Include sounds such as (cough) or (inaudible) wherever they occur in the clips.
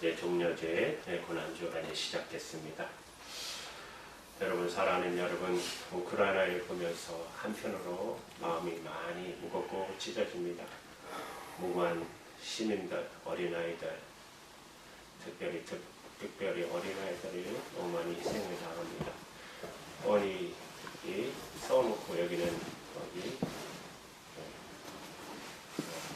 이제 종려제 고난주가 이제 시작됐습니다. 여러분 사랑하는 여러분 우크라이나를 보면서 한편으로 마음이 많이 무겁고 찢어집니다. 무고한 시민들, 어린아이들, 특별히 특, 특별히 어린아이들이 너무 많이 희생을 당합니다. 뻔히 이 써놓고 여기는 여기 어,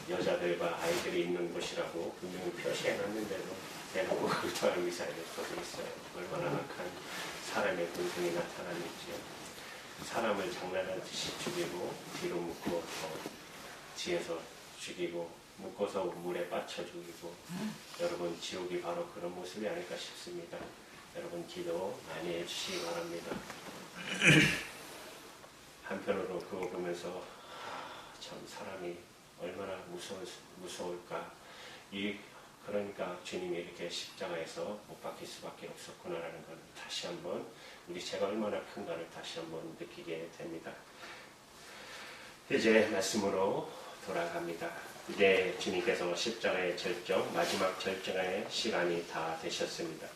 여자들과 아이들이 있는 곳이라고 분명히 표시해놨는데도 대놓고 그걸 미사일을 쏘고 있어요. 얼마나 악한 사람의 본성이 나타나는지요. 사람을 장난하듯이 죽이고 뒤로 묶고 또 뒤에서 죽이고 묶어서 물에 빠쳐 죽이고 여러분 지옥이 바로 그런 모습이 아닐까 싶습니다. 여러분 기도 많이 해주시기 바랍니다. (clears throat) 한편으로 그거 보면서 아, 참 사람이 얼마나 무서울, 무서울까 이 그러니까 주님이 이렇게 십자가에서 못 박힐 수밖에 없었구나라는 걸 다시 한번 우리 제가 얼마나 큰가를 다시 한번 느끼게 됩니다. 이제 말씀으로 돌아갑니다. 이제 주님께서 십자가의 절정, 마지막 절정의 시간이 다 되셨습니다.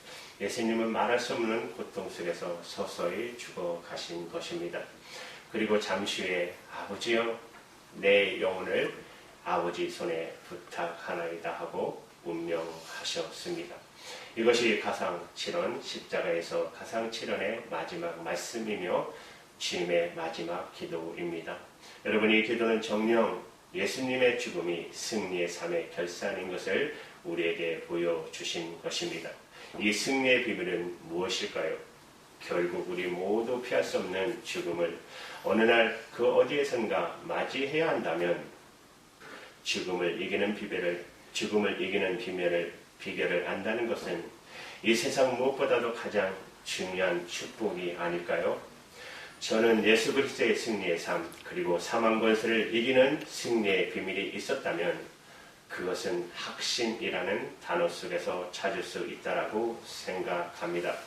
예수님은 말할 수 없는 고통 속에서 서서히 죽어 가신 것입니다. 그리고 잠시 후에 아버지여 내 영혼을 아버지 손에 부탁하나이다 하고 운명하셨습니다. 이것이 가상 7원 십자가에서 가상 7원의 마지막 말씀이며 주님의 마지막 기도입니다. 여러분 이 기도는 정령 예수님의 죽음이 승리의 삶의 결산인 것을 우리에게 보여주신 것입니다. 이 승리의 비밀은 무엇일까요? 결국 우리 모두 피할 수 없는 죽음을 어느 날 그 어디에선가 맞이해야 한다면 죽음을 이기는 비결을 죽음을 이기는 비밀을 비결을 안다는 것은 이 세상 무엇보다도 가장 중요한 축복이 아닐까요? 저는 예수 그리스도의 승리의 삶 그리고 사망 권세를 이기는 승리의 비밀이 있었다면 그것은 확신이라는 단어 속에서 찾을 수 있다라고 생각합니다.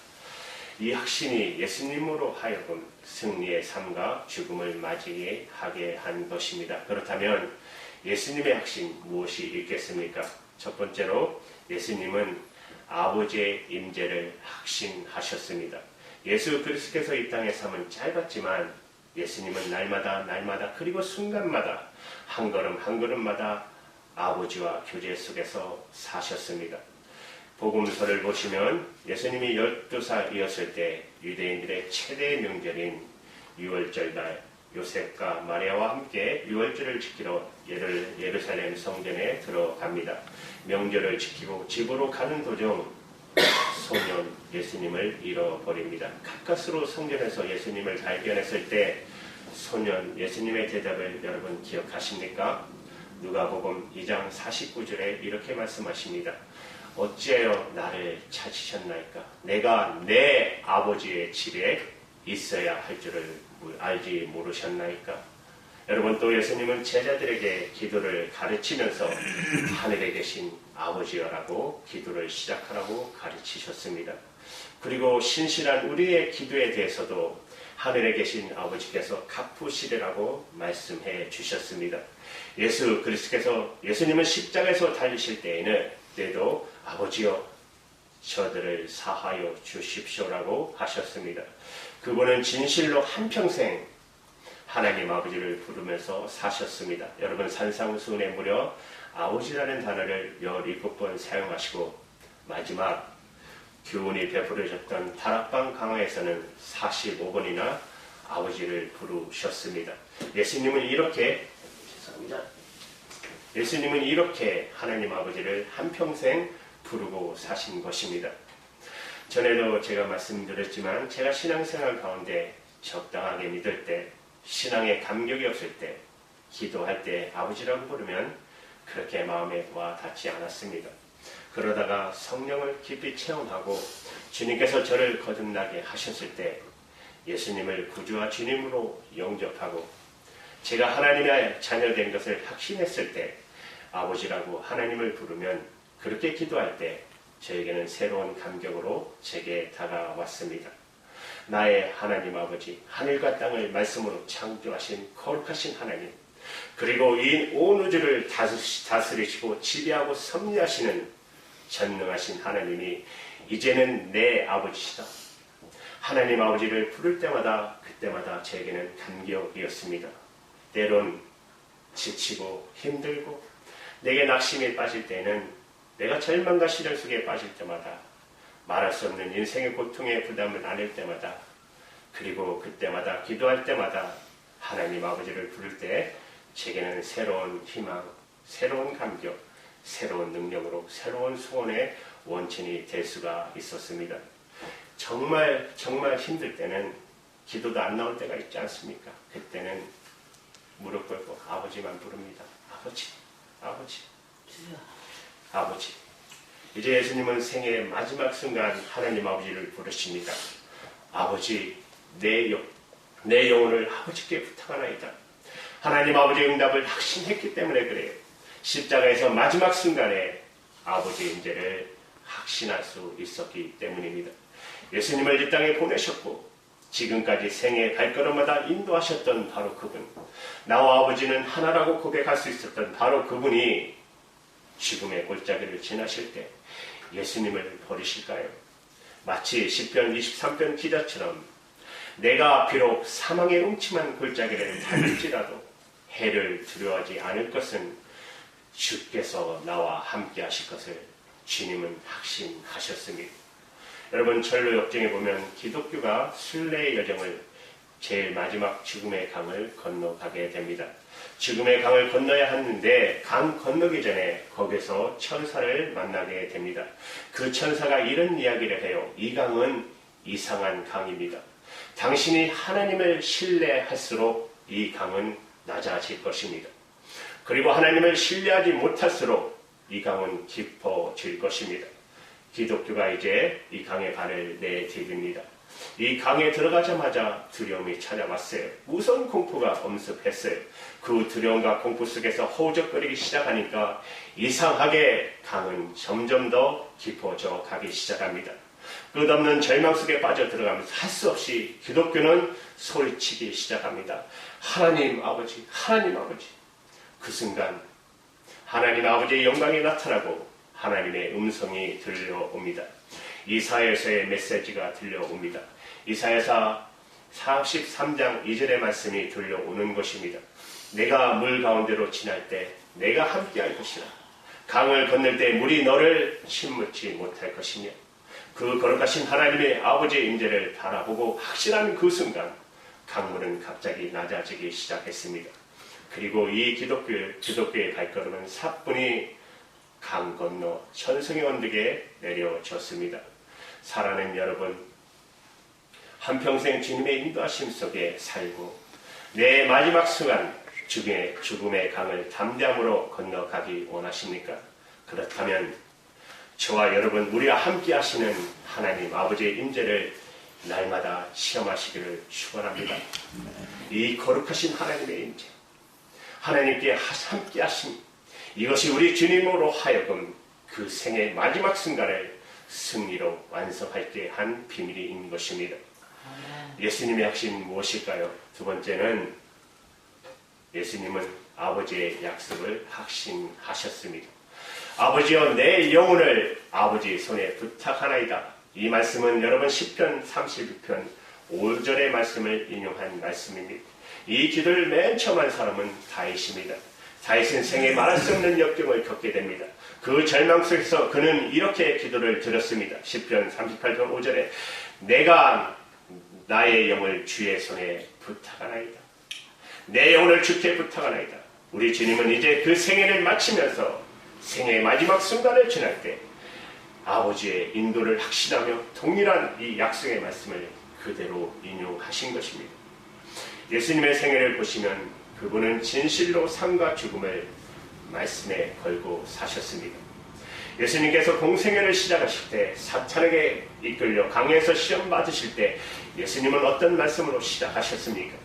이 확신이 예수님으로 하여금 승리의 삶과 죽음을 맞이하게 한 것입니다. 그렇다면 예수님의 확신 무엇이 있겠습니까? 첫 번째로 예수님은 아버지의 임재를 확신하셨습니다. 예수 그리스도께서 이 땅의 삶은 짧았지만 예수님은 날마다 날마다 그리고 순간마다 한 걸음 한 걸음마다 아버지와 교제 속에서 사셨습니다. 복음서를 보시면 예수님이 12살이었을 때 유대인들의 최대 명절인 6월절 날 요셉과 마리아와 함께 6월절을 지키러 예루살렘 성전에 들어갑니다. 명절을 지키고 집으로 가는 도중 소년 예수님을 잃어버립니다. 가까스로 성전에서 예수님을 발견했을 때 소년 예수님의 대답을 여러분 기억하십니까? 누가복음 2장 49절에 이렇게 말씀하십니다. 어찌하여 나를 찾으셨나이까? 내가 내 아버지의 집에 있어야 할 줄을 알지 모르셨나이까? 여러분 또 예수님은 제자들에게 기도를 가르치면서 하늘에 계신 아버지여라고 기도를 시작하라고 가르치셨습니다. 그리고 신실한 우리의 기도에 대해서도 하늘에 계신 아버지께서 갚으시리라고 말씀해 주셨습니다. 예수 그리스도께서 예수님은 십자가에서 달리실 때에는 때도 아버지여 저들을 사하여 주십시오라고 하셨습니다. 그분은 진실로 한평생 하나님 아버지를 부르면서 사셨습니다. 여러분 산상수훈에 무려 아버지라는 단어를 17번 사용하시고 마지막 교훈이 베풀어졌던 다락방 강화에서는 45번이나 아버지를 부르셨습니다. 예수님은 이렇게 죄송합니다. 예수님은 이렇게 하나님 아버지를 한평생 부르고 사신 것입니다. 전에도 제가 말씀드렸지만 제가 신앙생활 가운데 적당하게 믿을 때 신앙에 감격이 없을 때 기도할 때 아버지라고 부르면 그렇게 마음에 와 닿지 않았습니다. 그러다가 성령을 깊이 체험하고 주님께서 저를 거듭나게 하셨을 때 예수님을 구주와 주님으로 영접하고 제가 하나님의 자녀된 것을 확신했을 때 아버지라고 하나님을 부르면 그렇게 기도할 때 저에게는 새로운 감격으로 제게 다가왔습니다. 나의 하나님 아버지, 하늘과 땅을 말씀으로 창조하신 거룩하신 하나님, 그리고 이 온 우주를 다스리시고 지배하고 섭리하시는 전능하신 하나님이 이제는 내 아버지시다. 하나님 아버지를 부를 때마다 그때마다 제게는 감격이었습니다. 때론 지치고 힘들고 내게 낙심에 빠질 때는 내가 절망과 시련 속에 빠질 때마다 말할 수 없는 인생의 고통의 부담을 안을 때마다 그리고 그때마다 기도할 때마다 하나님 아버지를 부를 때 제게는 새로운 희망, 새로운 감격, 새로운 능력으로 새로운 소원의 원천이 될 수가 있었습니다. 정말 정말 힘들 때는 기도도 안 나올 때가 있지 않습니까? 그때는 무릎 꿇고 아버지만 부릅니다. 아버지, 아버지, 아버지. 이제 예수님은 생애의 마지막 순간 하나님 아버지를 부르십니다. 아버지, 내, 영, 내 영혼을 아버지께 부탁하나이다. 하나님 아버지의 응답을 확신했기 때문에 그래요. 십자가에서 마지막 순간에 아버지의 임재를 확신할 수 있었기 때문입니다. 예수님을 이 땅에 보내셨고 지금까지 생애 발걸음마다 인도하셨던 바로 그분 나와 아버지는 하나라고 고백할 수 있었던 바로 그분이 죽음의 골짜기를 지나실 때 예수님을 버리실까요? 마치 10편 23편 기자처럼 내가 비록 사망의 음침한 골짜기를 달릴지라도 해를 두려워하지 않을 것은 주께서 나와 함께 하실 것을 주님은 확신하셨습니다. 여러분 철로 역정에 보면 기독교가 순례의 여정을 제일 마지막 죽음의 강을 건너가게 됩니다. 죽음의 강을 건너야 하는데 강 건너기 전에 거기서 천사를 만나게 됩니다. 그 천사가 이런 이야기를 해요. 이 강은 이상한 강입니다. 당신이 하나님을 신뢰할수록 이 강은 낮아질 것입니다. 그리고 하나님을 신뢰하지 못할수록 이 강은 깊어질 것입니다. 기독교가 이제 이 강에 발을 내디딥니다. 이 강에 들어가자마자 두려움이 찾아왔어요. 무서운 공포가 엄습했어요. 그 두려움과 공포 속에서 호적거리기 시작하니까 이상하게 강은 점점 더 깊어져 가기 시작합니다. 끝없는 절망 속에 빠져 들어가면서 할 수 없이 기독교는 소리치기 시작합니다. 하나님 아버지, 하나님 아버지. 그 순간 하나님 아버지의 영광이 나타나고 하나님의 음성이 들려옵니다. 이사야서의 메시지가 들려옵니다. 이사야서 43장 2절의 말씀이 들려오는 것입니다. 내가 물 가운데로 지날 때 내가 함께할 것이라. 강을 건널 때 물이 너를 침묻지 못할 것이며 그 거룩하신 하나님의 아버지의 임재를 바라보고 확신한 그 순간 강물은 갑자기 낮아지기 시작했습니다. 그리고 이 기독교, 기독교의 발걸음은 사뿐히 강 건너 천성의 언덕에 내려졌습니다. 사랑하는 여러분, 한평생 주님의 인도하심 속에 살고 내 마지막 순간 죽음의, 죽음의 강을 담대함으로 건너가기 원하십니까? 그렇다면 저와 여러분 우리와 함께 하시는 하나님 아버지의 임재를 날마다 시험하시기를 축원합니다. 이 거룩하신 하나님의 임재, 하나님께 함께 하심 이것이 우리 주님으로 하여금 그 생의 마지막 순간을 승리로 완성할 때한 비밀이 있는 것입니다. 예수님의 핵심 무엇일까요? 두 번째는 예수님은 아버지의 약속을 확신하셨습니다. 아버지여 내 영혼을 아버지 손에 부탁하나이다. 이 말씀은 여러분 10편 31편 5절의 말씀을 인용한 말씀입니다. 이 기도를 맨 처음 한 사람은 다윗입니다. 다윗은 생에 말할 수 없는 역경을 겪게 됩니다. 그 절망 속에서 그는 이렇게 기도를 드렸습니다. 10편 38편 5절에 내가 나의 영을 주의 손에 부탁하나이다. 내 영혼을 주께 부탁하나이다. 우리 주님은 이제 그 생애를 마치면서 생의 마지막 순간을 지날 때 아버지의 인도를 확신하며 동일한 이 약속의 말씀을 그대로 인용하신 것입니다. 예수님의 생애를 보시면 그분은 진실로 삶과 죽음을 말씀에 걸고 사셨습니다. 예수님께서 공생애를 시작하실 때 사탄에게 이끌려 강에서 시험 받으실 때 예수님은 어떤 말씀으로 시작하셨습니까?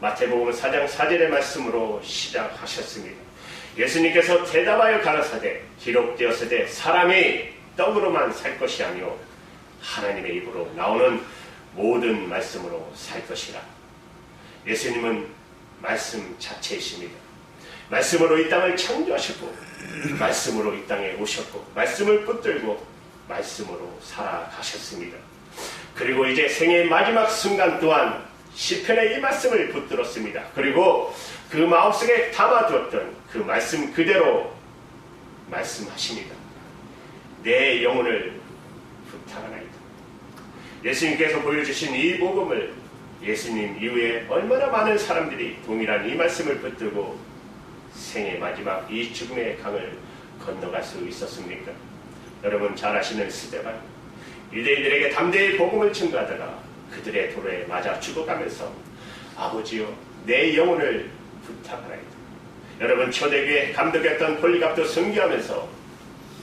마태복음 4장 4절의 말씀으로 시작하셨습니다. 예수님께서 대답하여 가라사대 기록되었으되 사람이 떡으로만 살 것이 아니요 하나님의 입으로 나오는 모든 말씀으로 살 것이라. 예수님은 말씀 자체이십니다. 말씀으로 이 땅을 창조하셨고 말씀으로 이 땅에 오셨고 말씀을 붙들고 말씀으로 살아가셨습니다. 그리고 이제 생의 마지막 순간 또한 시편의 이 말씀을 붙들었습니다. 그리고 그 마음속에 담아두었던 그 말씀 그대로 말씀하십니다. 내 영혼을 부탁하나이다. 예수님께서 보여주신 이 복음을 예수님 이후에 얼마나 많은 사람들이 동일한 이 말씀을 붙들고 생의 마지막 이 죽음의 강을 건너갈 수 있었습니까? 여러분 잘 아시는 스테반 유대인들에게 담대히 복음을 증거하다가 그들의 도로에 맞아 죽어가면서 아버지요 내 영혼을 부탁하나이다. 여러분 초대교회 감독이었던 폴리갑도 승기하면서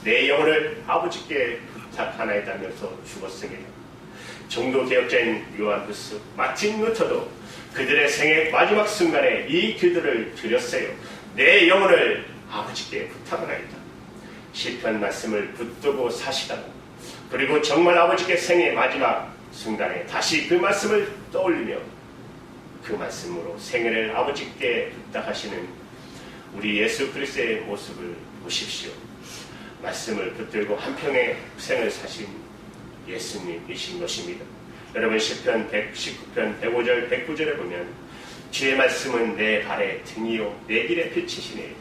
내 영혼을 아버지께 부탁하나이다면서 죽었습니다. 종도 개혁자인 요한 부스, 마틴 루터도 그들의 생의 마지막 순간에 이 기도를 드렸어요. 내 영혼을 아버지께 부탁하나이다. 시편 말씀을 붙들고 사시다가 그리고 정말 아버지께 생의 마지막 순간에 다시 그 말씀을 떠올리며 그 말씀으로 생애를 아버지께 부탁하시는 우리 예수 그리스도의 모습을 보십시오. 말씀을 붙들고 한평의 생을 사신 예수님이신 것입니다. 여러분 시편 119편 105절 109절에 보면 주의 말씀은 내 발의 등이요 내 길의 빛이시니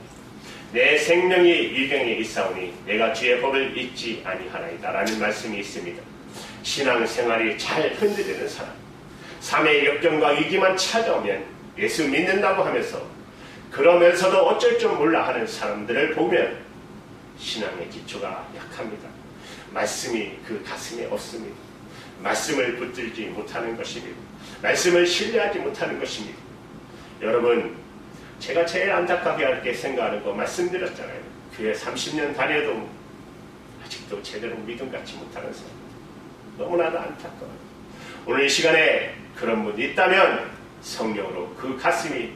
내 생명이 일경에 있사오니 내가 주의 법을 잊지 아니하나이다 라는 말씀이 있습니다. 신앙생활이 잘 흔들리는 사람 삶의 역경과 위기만 찾아오면 예수 믿는다고 하면서 그러면서도 어쩔 줄 몰라 하는 사람들을 보면 신앙의 기초가 약합니다. 말씀이 그 가슴에 없습니다. 말씀을 붙들지 못하는 것입니다. 말씀을 신뢰하지 못하는 것입니다. 여러분, 제가 제일 안타깝게 할게 생각하는 거 말씀드렸잖아요. 교회 30년 다녀도 아직도 제대로 믿음 갖지 못하는 사람. 너무나도 안타까워요. 오늘 이 시간에 그런 분이 있다면 성령으로 그 가슴이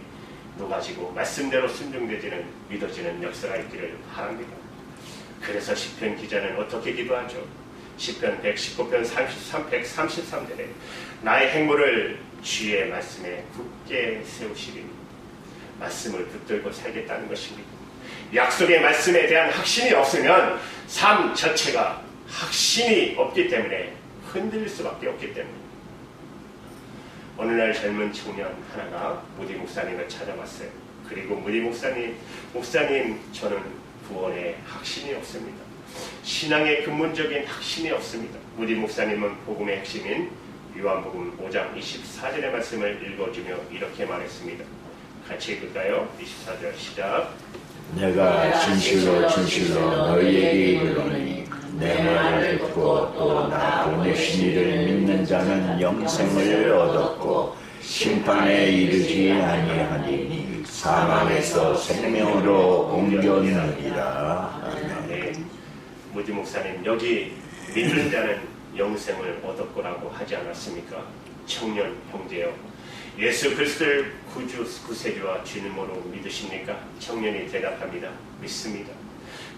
녹아지고 말씀대로 순종되지는 믿어지는 역사가 있기를 바랍니다. 그래서 시편 기자는 어떻게 기도하죠? 시편 119편 33, 133절에 나의 행보를 주의 말씀에 굳게 세우시리 말씀을 붙들고 살겠다는 것입니다. 약속의 말씀에 대한 확신이 없으면 삶 자체가 확신이 없기 때문에 흔들릴 수밖에 없기 때문에 어느 날 젊은 청년 하나가 무디 목사님을 찾아왔어요. 그리고 무디 목사님, 목사님 저는 구원에 확신이 없습니다. 신앙의 근본적인 확신이 없습니다. 무디 목사님은 복음의 핵심인 요한복음 5장 24절의 말씀을 읽어주며 이렇게 말했습니다. 같이 읽을까요? 24절 시작. 내가 진실로 진실로 너희에게 이르노니 내 말을 듣고 또 나 보내신 이를 믿는 자는 영생을 얻었고 심판에 이르지 아니하니 사망에서 생명으로 옮겨느니라. 아멘. 네. 무디 목사님 여기 믿는 자는 영생을 얻었고라고 하지 않았습니까? 청년 형제요. 예수 그리스도를 구주 구세주와 주님으로 믿으십니까? 청년이 대답합니다. 믿습니다.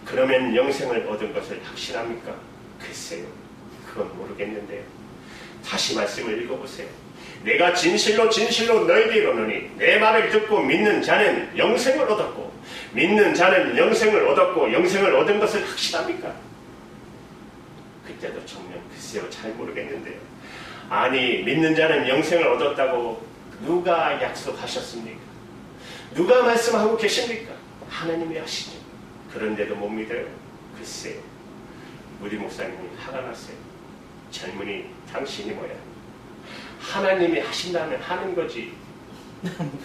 그러면 영생을 얻은 것을 확신합니까? 글쎄요. 그건 모르겠는데요. 다시 말씀을 읽어보세요. 내가 진실로 진실로 너희에게 이르노니 내 말을 듣고 믿는 자는 영생을 얻었고 믿는 자는 영생을 얻었고 영생을 얻은 것을 확신합니까? 그때도 청년 글쎄요 잘 모르겠는데요. 아니 믿는 자는 영생을 얻었다고 누가 약속하셨습니까? 누가 말씀하고 계십니까? 하나님이 하시죠. 그런데도 못 믿어요. 글쎄요. 우리 목사님이 화가 났어요. 젊은이 당신이 뭐야? 하나님이 하신다면 하는 거지.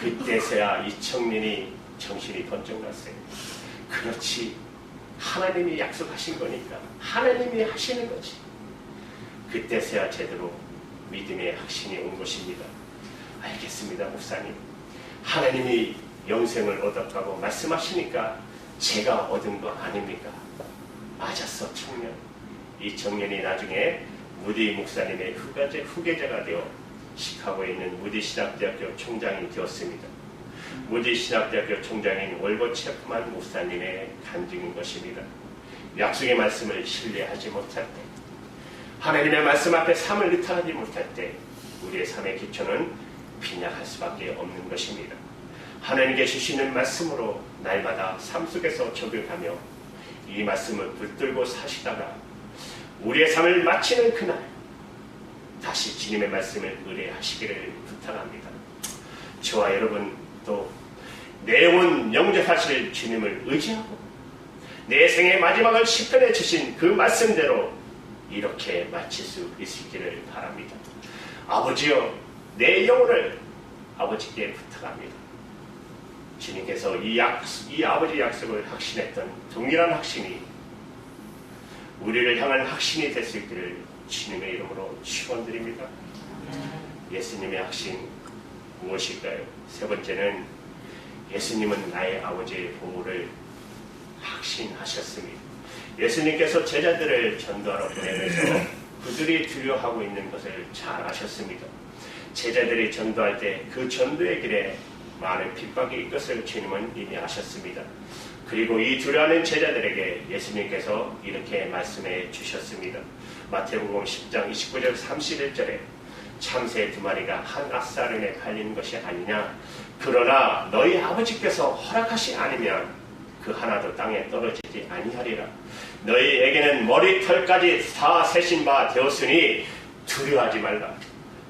그때서야 이 청년이 정신이 번쩍 났어요. 그렇지. 하나님이 약속하신 거니까 하나님이 하시는 거지. 그때서야 제대로 믿음의 확신이 온 것입니다. 알겠습니다, 목사님. 하나님이 영생을 얻었다고 말씀하시니까 제가 얻은 거 아닙니까? 맞았어, 청년. 이 청년이 나중에 무디 목사님의 후계자, 후계자가 되어 시카고에 있는 무디 신학대학교 총장이 되었습니다. 무디 신학대학교 총장인 월버 체프만 목사님의 간증인 것입니다. 약속의 말씀을 신뢰하지 못할 때, 하나님의 말씀 앞에 삶을 의탁하지 못할 때, 우리의 삶의 기초는 빈약할 수밖에 없는 것입니다. 하나님께 주시는 말씀으로 날마다 삶 속에서 적용하며 이 말씀을 붙들고 사시다가 우리의 삶을 마치는 그날 다시 주님의 말씀을 의뢰하시기를 부탁합니다. 저와 여러분 또 내용은 영접하실 주님을 의지하고 내 생의 마지막을 시편해 주신 그 말씀대로 이렇게 마칠 수 있기를 바랍니다. 아버지여 내 영혼을 아버지께 부탁합니다. 주님께서 이, 약, 이 아버지 약속을 확신했던 동일한 확신이 우리를 향한 확신이 될수 있기를 주님의 이름으로 축원드립니다. 예수님의 확신 무엇일까요? 세 번째는 예수님은 나의 아버지의 보호를 확신하셨습니다. 예수님께서 제자들을 전도하러 보내면서 그들이 두려워하고 있는 것을 잘 아셨습니다. 제자들이 전도할 때 그 전도의 길에 많은 핍박이 있것을 주님은 이미 아셨습니다. 그리고 이 두려워하는 제자들에게 예수님께서 이렇게 말씀해 주셨습니다. 마태복음 10장 29절 31절에 참새 두 마리가 한 아싸름에 달리는 것이 아니냐. 그러나 너희 아버지께서 허락하시 아니면 그 하나도 땅에 떨어지지 아니하리라. 너희에게는 머리털까지 다 세신 바 되었으니 두려워하지 말라.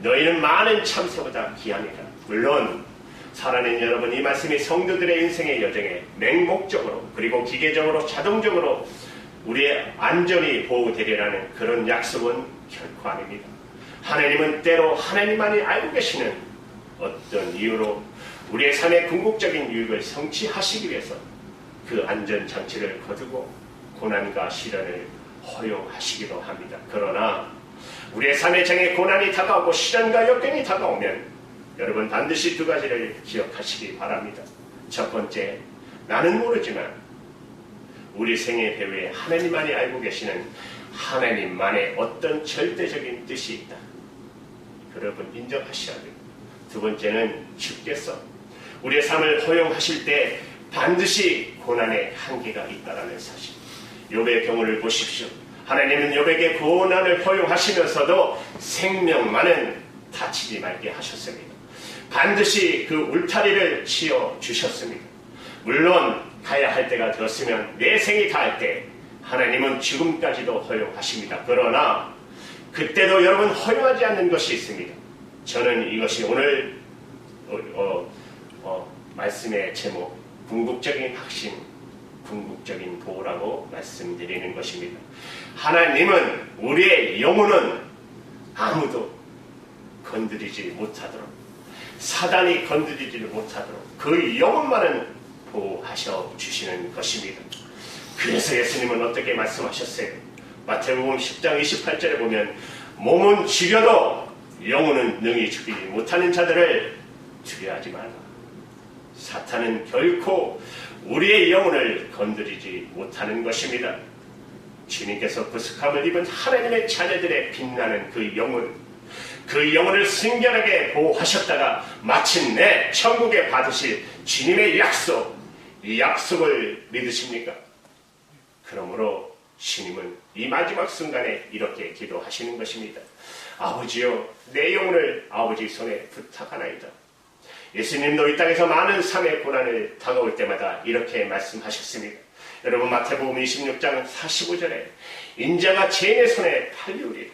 너희는 많은 참새보다 귀하니라. 물론 살아낸 여러분 이 말씀이 성도들의 인생의 여정에 맹목적으로 그리고 기계적으로 자동적으로 우리의 안전이 보호되리라는 그런 약속은 결코 아닙니다. 하나님은 때로 하나님만이 알고 계시는 어떤 이유로 우리의 삶의 궁극적인 유익을 성취하시기 위해서 그 안전 장치를 거두고 고난과 시련을 허용하시기도 합니다. 그러나 우리의 삶의 장에 고난이 다가오고 시련과 역경이 다가오면 여러분 반드시 두 가지를 기억하시기 바랍니다. 첫 번째, 나는 모르지만 우리 생의 배후에 하나님만이 알고 계시는 하나님만의 어떤 절대적인 뜻이 있다. 여러분 인정하셔야 됩니다. 두 번째는 주께서 우리의 삶을 허용하실 때 반드시 고난의 한계가 있다라는 사실. 욥의 경우를 보십시오. 하나님은 욥에게 고난을 허용하시면서도 생명만은 다치지 말게 하셨습니다. 반드시 그 울타리를 치어 주셨습니다. 물론 가야 할 때가 되었으면 내 생이 다할 때 하나님은 지금까지도 허용하십니다. 그러나 그때도 여러분 허용하지 않는 것이 있습니다. 저는 이것이 오늘 어, 어, 어, 말씀의 제목 궁극적인 확신, 궁극적인 보호라고 말씀드리는 것입니다. 하나님은 우리의 영혼은 아무도 건드리지 못하도록 사단이 건드리지를 못하도록 그 영혼만은 보호하셔 주시는 것입니다. 그래서 예수님은 어떻게 말씀하셨어요? 마태복음 10장 28절에 보면 몸은 죽여도 영혼은 능히 죽이지 못하는 자들을 두려워하지 말라. 사탄은 결코 우리의 영혼을 건드리지 못하는 것입니다. 주님께서 부숙함을 입은 하나님의 자녀들의 빛나는 그 영혼, 그 영혼을 순결하게 보호하셨다가 마침내 천국에 받으실 주님의 약속, 이 약속을 믿으십니까? 그러므로 주님은 이 마지막 순간에 이렇게 기도하시는 것입니다. 아버지여, 내 영혼을 아버지 손에 부탁하나이다. 예수님도 이 땅에서 많은 삶의 고난을 다가올 때마다 이렇게 말씀하셨습니다. 여러분 마태복음 26장 45절에 인자가 죄인의 손에 팔리우리라.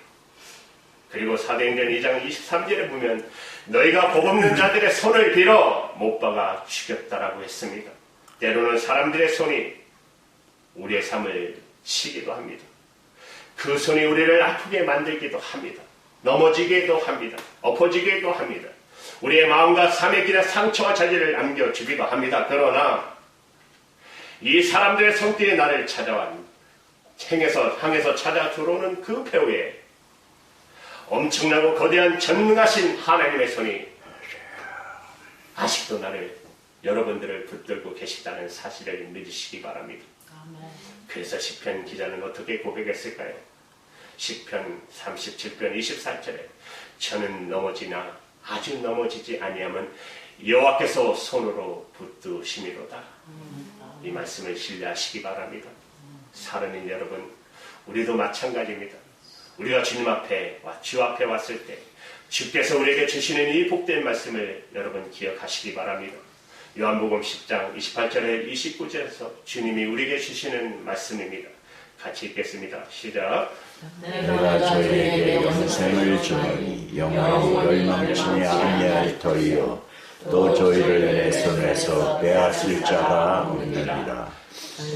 그리고 사도행전 2장 23절에 보면 너희가 복 없는 자들의 손을 빌어 못 박아 죽였다라고 했습니다. 때로는 사람들의 손이 우리의 삶을 치기도 합니다. 그 손이 우리를 아프게 만들기도 합니다. 넘어지기도 합니다. 엎어지기도 합니다. 우리의 마음과 삶의 길에 상처와 자질을 남겨주기도 합니다. 그러나 이 사람들의 손길이 나를 찾아와 행에서 향해서 찾아 들어오는 그 배후에 엄청나고 거대한 전능하신 하나님의 손이 아직도 나를 여러분들을 붙들고 계시다는 사실을 믿으시기 바랍니다. 그래서 시편 기자는 어떻게 고백했을까요? 시편 37편 24절에 저는 넘어지나 아주 넘어지지 아니하면 여호와께서 손으로 붙드심이로다. 이 말씀을 신뢰하시기 바랍니다. 사랑하는 여러분, 우리도 마찬가지입니다. 우리가 주님 앞에 주 앞에 왔을 때 주께서 우리에게 주시는 이 복된 말씀을 여러분 기억하시기 바랍니다. 요한복음 10장 28절에 29절에서 주님이 우리에게 주시는 말씀입니다. 같이 읽겠습니다. 시작. 내가 저희에게 영생을 주노니 영원히 멸망치니 아니할 터이요 또 저희를 내 손에서 빼앗을 자가 없느니라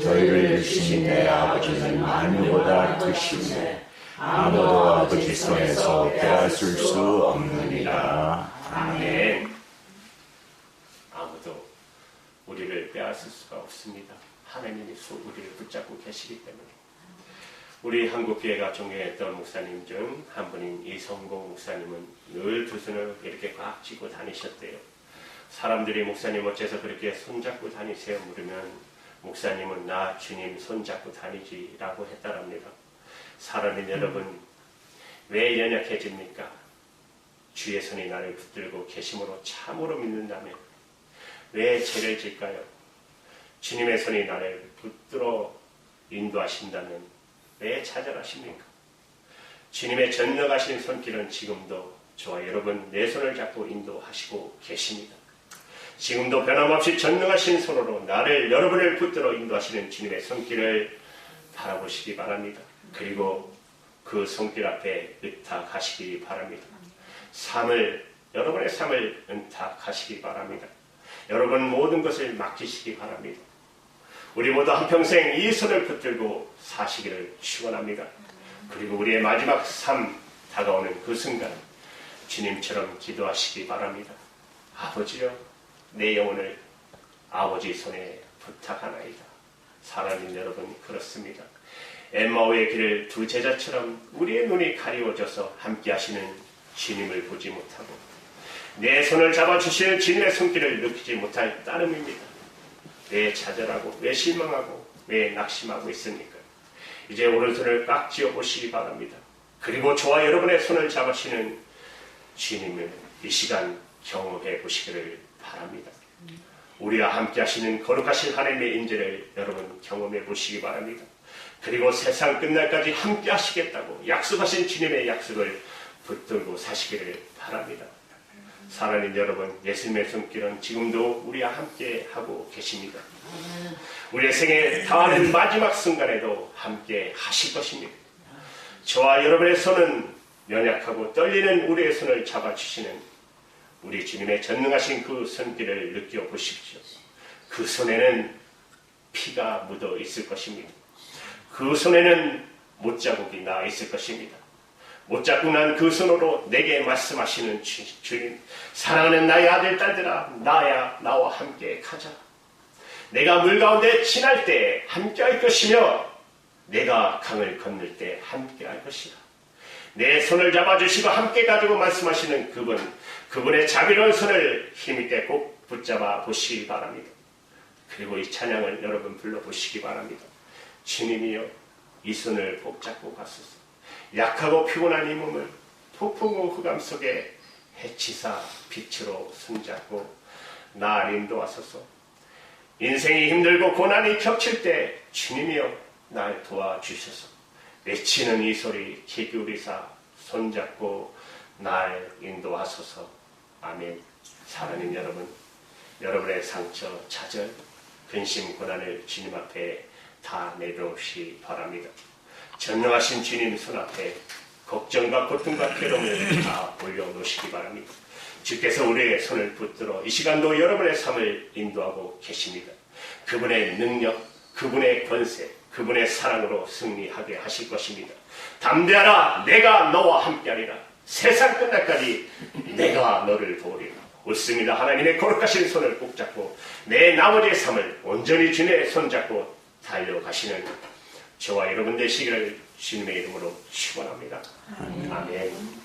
저희를 주신 내 아버지는 만유보다 크시네 아무도 아버지 손에서 빼앗을 수 없느니라 아멘 아멘. 아무도 빼앗을 수가 없습니다. 하나님이 수- 우리를 붙잡고 계시기 때문에. 우리 한국교회가 존경했던 목사님 중 한 분인 이성공 목사님은 늘 두 손을 이렇게 꽉 쥐고 다니셨대요. 사람들이 목사님 어째서 그렇게 손잡고 다니세요? 물으면 목사님은 나 주님 손잡고 다니지라고 했다랍니다. 사랑하는 여러분, 왜 연약해집니까? 주의 손이 나를 붙들고 계심으로 참으로 믿는다면 왜 죄를 질까요? 주님의 손이 나를 붙들어 인도하신다면 왜 좌절하십니까? 주님의 전능하신 손길은 지금도 저와 여러분 내 손을 잡고 인도하시고 계십니다. 지금도 변함없이 전능하신 손으로 나를 여러분을 붙들어 인도하시는 주님의 손길을 바라보시기 바랍니다. 그리고 그 손길 앞에 의탁하시기 바랍니다. 삶을 여러분의 삶을 은탁하시기 바랍니다. 여러분 모든 것을 맡기시기 바랍니다. 우리 모두 한평생 이 손을 붙들고 사시기를 축원합니다. 그리고 우리의 마지막 삶 다가오는 그 순간 주님처럼 기도하시기 바랍니다. 아버지여 내 영혼을 아버지 손에 부탁하나이다. 사랑하는 여러분 그렇습니다. 엠마오의 길을 두 제자처럼 우리의 눈이 가리워져서 함께 하시는 주님을 보지 못하고 내 손을 잡아주시는 주님의 손길을 느끼지 못할 따름입니다. 왜 좌절하고 왜 실망하고 왜 낙심하고 있습니까? 이제 오른손을 꽉 쥐어 보시기 바랍니다. 그리고 저와 여러분의 손을 잡으시는 주님을 이 시간 경험해 보시기를 바랍니다. 우리와 함께 하시는 거룩하신 하나님의 인재를 여러분 경험해 보시기 바랍니다. 그리고 세상 끝날까지 함께 하시겠다고 약속하신 주님의 약속을 붙들고 사시기를 바랍니다. 사랑하는 여러분, 예수님의 손길은 지금도 우리와 함께 하고 계십니다. 우리의 생에 다하는 마지막 순간에도 함께 하실 것입니다. 저와 여러분의 손은 연약하고 떨리는 우리의 손을 잡아주시는 우리 주님의 전능하신 그 손길을 느껴보십시오. 그 손에는 피가 묻어 있을 것입니다. 그 손에는 못자국이 나 있을 것입니다. 못 잡고 난 그 손으로 내게 말씀하시는 주, 주님, 사랑하는 나의 아들, 딸들아, 나야, 나와 함께 가자. 내가 물 가운데 지날 때 함께 할 것이며, 내가 강을 건널 때 함께 할 것이다. 내 손을 잡아주시고 함께 가지고 말씀하시는 그분, 그분의 자비로운 손을 힘있게 꼭 붙잡아 보시기 바랍니다. 그리고 이 찬양을 여러분 불러보시기 바랍니다. 주님이여, 이 손을 꼭 잡고 가소서. 약하고 피곤한 이 몸을 폭풍우 흑암 속에 해치사 빛으로 손잡고 날 인도하소서. 인생이 힘들고 고난이 겹칠 때 주님이여 날 도와주셔서 외치는 이 소리 귀 기울이사 손잡고 날 인도하소서. 아멘. 사랑하는 여러분, 여러분의 상처, 좌절, 근심, 고난을 주님 앞에 다 내려놓으시 바랍니다. 전능하신 주님 손 앞에 걱정과 고통과 괴로움을 다 올려놓으시기 바랍니다. 주께서 우리의 손을 붙들어 이 시간도 여러분의 삶을 인도하고 계십니다. 그분의 능력, 그분의 권세, 그분의 사랑으로 승리하게 하실 것입니다. 담대하라, 내가 너와 함께하리라. 세상 끝날까지 내가 너를 도우리라. 옳습니다. 하나님의 거룩하신 손을 꼭 잡고 내 나머지의 삶을 온전히 주님의 손 잡고 달려가시는 저와 여러분 되시기를 주님의 이름으로 축원합니다. 아멘.